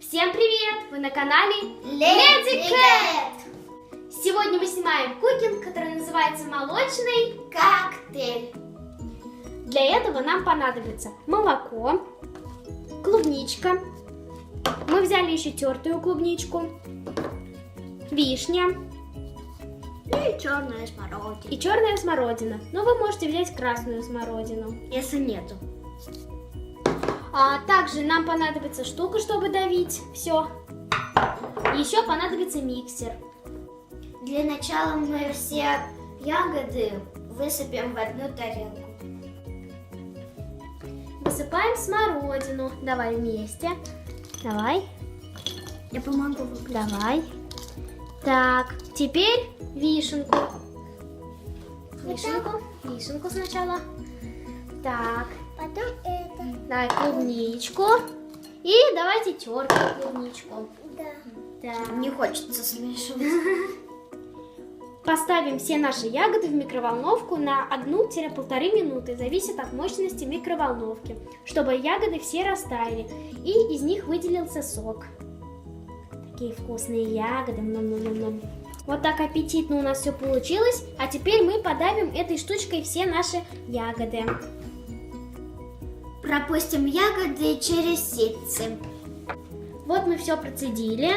Всем привет! Вы на канале Леди Кэт. Сегодня мы снимаем кукинг, который называется молочный. Коктейль. Для этого нам понадобится молоко, клубничка. Мы взяли еще тертую клубничку, вишня И черная смородина. и черная смородина. Но вы можете взять красную смородину. Если нету. А также нам понадобится штука, чтобы давить все. Еще понадобится миксер. Для начала мы все ягоды высыпем в одну тарелку. Высыпаем смородину. Давай вместе. Давай, Я помогу. давай. Так, теперь вишенку. Вишенку, вишенку сначала. Так, Потом это. давай клубничку. И давайте тертую клубничку. Да. Так. Не хочется смешивать. Поставим все наши ягоды в микроволновку на 1-1,5 минуты, зависит от мощности микроволновки, чтобы ягоды все растаяли и из них выделился сок. Такие вкусные ягоды. Ном-ном-ном-ном. Вот так аппетитно у нас все получилось. А теперь мы подавим этой штучкой все наши ягоды. Пропустим ягоды через ситцы. Вот мы все процедили.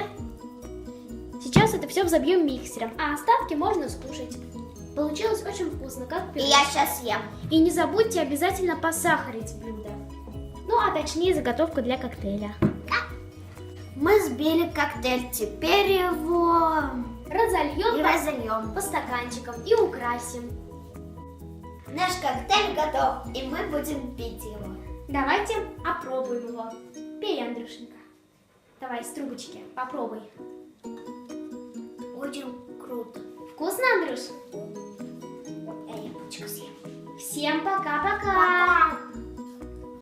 Сейчас это все взобьем миксером, а остатки можно скушать. Получилось очень вкусно, как И пюре. я сейчас ем. И не забудьте обязательно посахарить блюдо. Ну, а точнее заготовку для коктейля. Мы сбили коктейль. Теперь его Разольем и по, разольем. по стаканчикам и украсим. Наш коктейль готов, и мы будем пить его. Давайте опробуем его. Пей, Андрюшенька. Давай, с трубочки, попробуй. Очень круто. Вкусно, Андрюш? Я яблочко съем. Всем пока-пока! Пока.